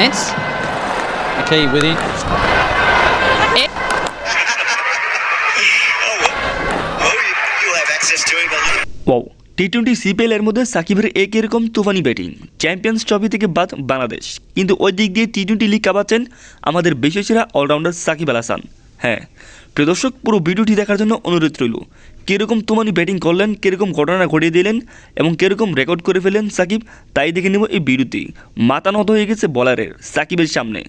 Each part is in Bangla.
Sense? Okay, with it. Wow T twenty CPL এর মধ্যে সাকিবের এক এরকম তুফানি ব্যাটিং। চ্যাম্পিয়ন্স ট্রফি থেকে বাদ বাংলাদেশ। কিন্তু ওই দিক দিয়ে টি টোয়েন্টি লিগ কাপাচ্ছেন আমাদের বিশ্বসেরা অলরাউন্ডার সাকিব আল হাসান। হ্যাঁ। প্রিয় দর্শক, পুরো ভিডিওটি দেখার জন্য অনুরোধ রইল। কীরকম তুমানি ব্যাটিং করলেন, কীরকম ঘটনা ঘটিয়ে দিলেন এবং কীরকম রেকর্ড করে ফেলেন সাকিব, তাই দেখে নেব এই ভিডিওতে মাথা নত হয়ে গেছে বলারের সাকিবের সামনে।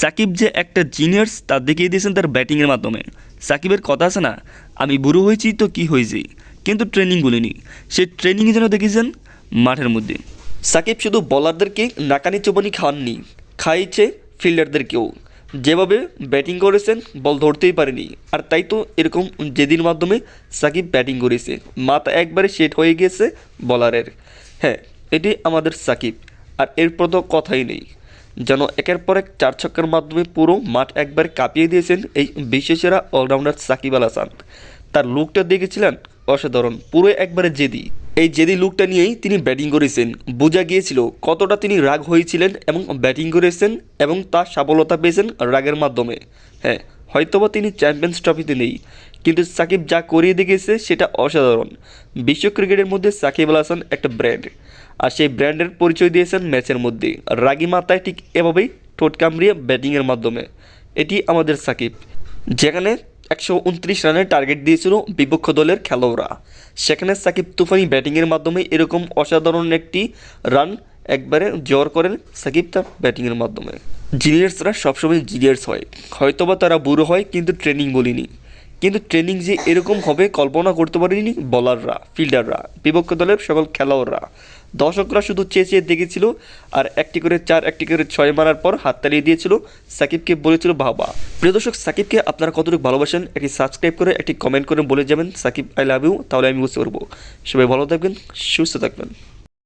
সাকিব যে একটা জিনিয়ার্স তা দেখিয়ে দিয়েছেন তার ব্যাটিংয়ের মাধ্যমে। সাকিবের কথা আছে না, আমি বুড়ো হয়েছি তো কি হয়েছি? কিন্তু ট্রেনিং বলিনি। সে ট্রেনিংয়ে যেন দেখেছেন মাঠের মধ্যে। সাকিব শুধু বলারদেরকে নাকানি চোবানি খাওয়াননি, খাইয়েছে ফিল্ডারদেরকেও যেভাবে ব্যাটিং করেছেন, বল ধরতেই পারেনি। আর তাই তো এরকম যেদিন মাধ্যমে সাকিব ব্যাটিং করেছে, মাথা একবারে সেট হয়ে গিয়েছে বলারের। হ্যাঁ এটি আমাদের সাকিব। আর এরপর তো কথাই নেই। যেন একের পর এক চার ছক্কার মাধ্যমে পুরো মাঠ একবার কাঁপিয়ে দিয়েছেন এই বিশ্বসেরা অলরাউন্ডার সাকিব আল হাসান। তার লুকটা দেখেছিলেন? অসাধারণ। পুরো একবারে জেদি। এই জেদি লুকটা নিয়েই তিনি ব্যাটিং করেছেন। বোঝা গিয়েছিল কতটা তিনি রাগ হয়েছিলেন এবং ব্যাটিং করেছেন এবং তার সফলতা পেয়েছেন রাগের মাধ্যমে। হ্যাঁ হয়তোবা তিনি চ্যাম্পিয়ন্স ট্রফিতে নেই, কিন্তু সাকিব যা করিয়ে দেখিয়েছে সেটা অসাধারণ। বিশ্ব ক্রিকেটের মধ্যে সাকিব আল হাসান একটা ব্র্যান্ড, আর সেই ব্র্যান্ডের পরিচয় দিয়েছেন ম্যাচের মধ্যে। রাগি মাথায় ঠিক এভাবেই ঠোঁট কামড়িয়ে ব্যাটিংয়ের মাধ্যমে। এটি আমাদের সাকিব। যেখানে একশো উনত্রিশ রানের টার্গেট দিয়েছিল বিপক্ষ দলের খেলোয়াড়রা। সেখানে সাকিব তুফানি ব্যাটিংয়ের মাধ্যমে এরকম অসাধারণ একটি রান একবারে জোর করেন সাকিব তার ব্যাটিংয়ের মাধ্যমে। জিনিয়ার্সরা সবসময় জিনিয়ার্স হয়। হয়তোবা তারা বুড়ো হয়, কিন্তু ট্রেনিং বলিনি। কিন্তু ট্রেনিং যে এরকম হবে কল্পনা করতে পারেনি বলাররা, ফিল্ডাররা, বিপক্ষ দলের সকল খেলোয়াড়রা। দর্শকরা শুধু চেয়ে চেয়ে দেখেছিল আর একটি করে চার, একটি করে ছয় মারার পর হাত তালিয়ে দিয়েছিল সাকিবকে বলেছিল বাবা প্রিয় দর্শক, সাকিবকে আপনারা কতটুকু ভালোবাসেন, একটি সাবস্ক্রাইব করে একটি কমেন্ট করে বলে যাবেন, সাকিব আই লাভ ইউ তাহলে আমি বুঝতে পারব। সবাই ভালো থাকবেন, সুস্থ থাকবেন।